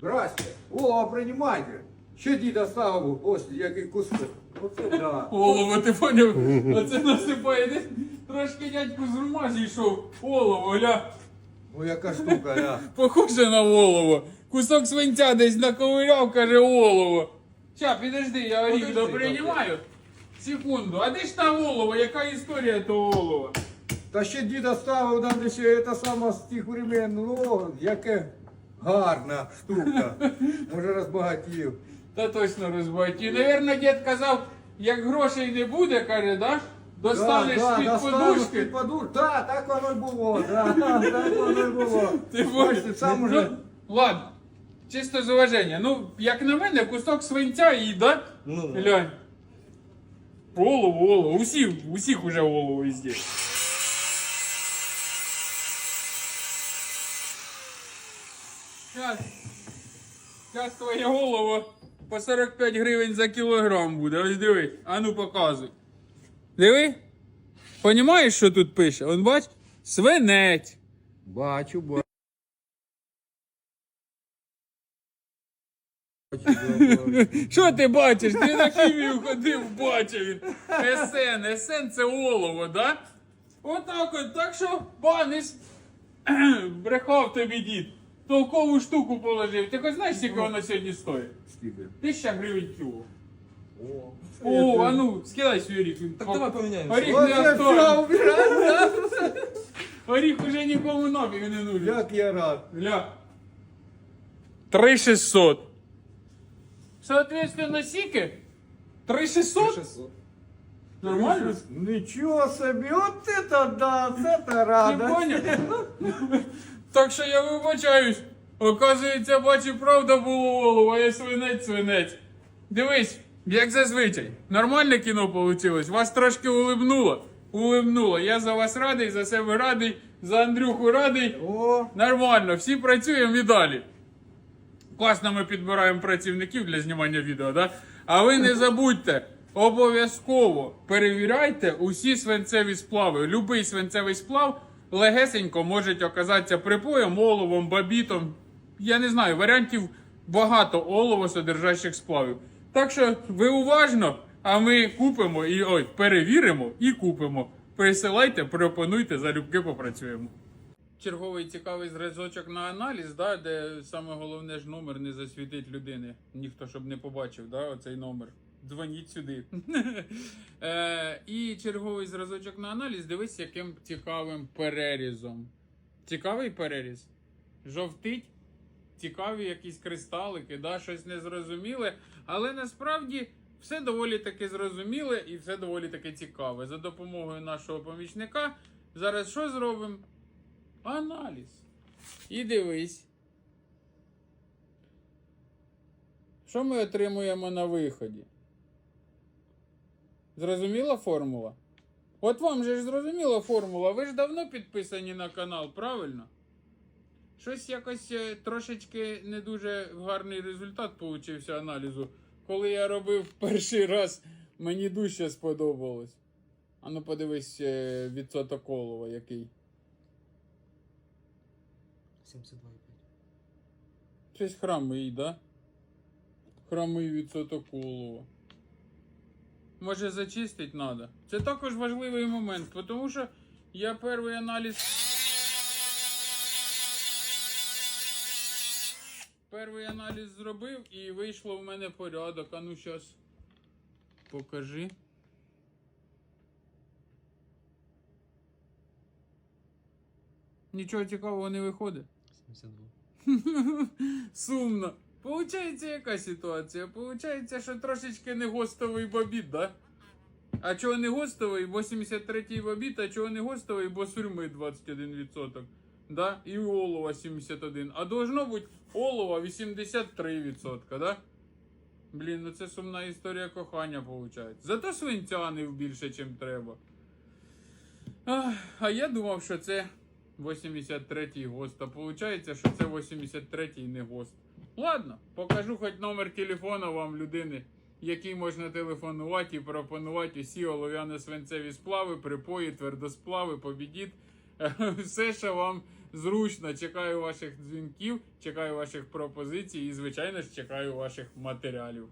Здрасте. О, приймайте. Ще діда ставив. Ось який кусок. Оце да. Олово, ти поняв? Оце насипає. Десь Трошки дядьку з ума зійшов. Олово, гля. О, яка штука, да. Похоже на олово. Кусок свинця десь наковиряв, каже олово. Ща, підожди, я Подожди, доприймаю. Секунду. А де ж та олово? Яка історія того олова? Та ще діда ставив там ще та сама з тих времен. Ну, яке гарна штука. Може розбагатів. Та точно розбаті. Навірно, дід казав, як грошей не буде, каже, да? Достанеш да, з-під подушки. з-під подушки. Да, так воно й було. Да, так воно й було. Ти Бачите, сам уже. Ну, ладно. Чисто з уваження. Ну, як на мене, кусок свинця і, да? Ну, да. Глянь. Олово, олово. Усіх, усіх уже олово везде. Сейчас. Сейчас твоє голово по 45 гривень за кілограм буде. Ось диви. А ну показуй. Диви. Понімаєш, що тут пише? Он бач? Свинець. Бачу, бачу. Що ти бачиш? Ти на хімію ходив, бачив він. СН, СН це олово, да? Отак от, так що, баниш, брехав тобі дід. Толкову штуку положив. Ти хоч знаєш, скільки воно сьогодні стоїть? Скільки? Тисяча гривень кіло. О, О, а ну, скидай свій оріх. Так давай поміняємося. Оріх Оце не все актуальний. убирай, Оріх уже нікому нафіг не нужен. Як я рад. Гля. 3600. Соответственно, сіки? 3600? Нормально? Нічого собі, от это да, це та Ти рада. поняв? Так що я вибачаюсь. Оказується, бачу, правда було олово, а я свинець свинець. Дивись, як зазвичай. Нормальне кіно вийшло. Вас трошки улибнуло. Улибнуло. Я за вас радий, за себе радий, за Андрюху радий. О, Нормально, всі працюємо і далі. Класно ми підбираємо працівників для знімання відео, да? А ви не забудьте, обов'язково перевіряйте усі свинцеві сплави. Любий свинцевий сплав легесенько може оказатися припоєм, оловом, бабітом. Я не знаю, варіантів багато олово-содержащих сплавів. Так що ви уважно, а ми купимо і ой, перевіримо і купимо. Присилайте, пропонуйте, залюбки попрацюємо. Черговий цікавий зразочок на аналіз, да, де саме головне ж номер не засвітить людини. Ніхто щоб не побачив, да, оцей номер. Дзвоніть сюди. е, і черговий зразочок на аналіз. Дивись, яким цікавим перерізом. Цікавий переріз? Жовтить? Цікаві якісь кристалики, да, щось незрозуміле. Але насправді все доволі таки зрозуміле і все доволі таки цікаве. За допомогою нашого помічника. Зараз що зробимо? Аналіз. І дивись. Що ми отримуємо на виході? Зрозуміла формула? От вам же ж зрозуміла формула. Ви ж давно підписані на канал, правильно? Щось якось е, трошечки не дуже гарний результат получився аналізу. Коли я робив перший раз, мені дужче сподобалось. А ну подивись е, відсоток олова який. 72,5. Щось храмий, да? Храмий відсоток олова. Може зачистить треба. Це також важливий момент, тому що я перший аналіз. Перший аналіз зробив і вийшло в мене порядок. А ну щас покажи. Нічого цікавого не виходить. 72. Сумно. Получається, яка ситуація? Получається, що трошечки не гостовий бобіт, да? А чого не гостовий? 83-й бобіт, а чого не гостовий, бо сурми 21%. Да? І олова 71. А должно бути олова 83%, да? Блін, ну це сумна історія кохання, виходить. Зато свинця не більше, чим треба. Ах, а я думав, що це 83-й гост. А виходить, що це 83-й не гост. Ладно, покажу хоч номер телефону вам людини, який можна телефонувати і пропонувати усі олов'яно-свинцеві сплави, припої, твердосплави, побідіт. Все, що вам зручно. Чекаю ваших дзвінків, чекаю ваших пропозицій і, звичайно ж, чекаю ваших матеріалів.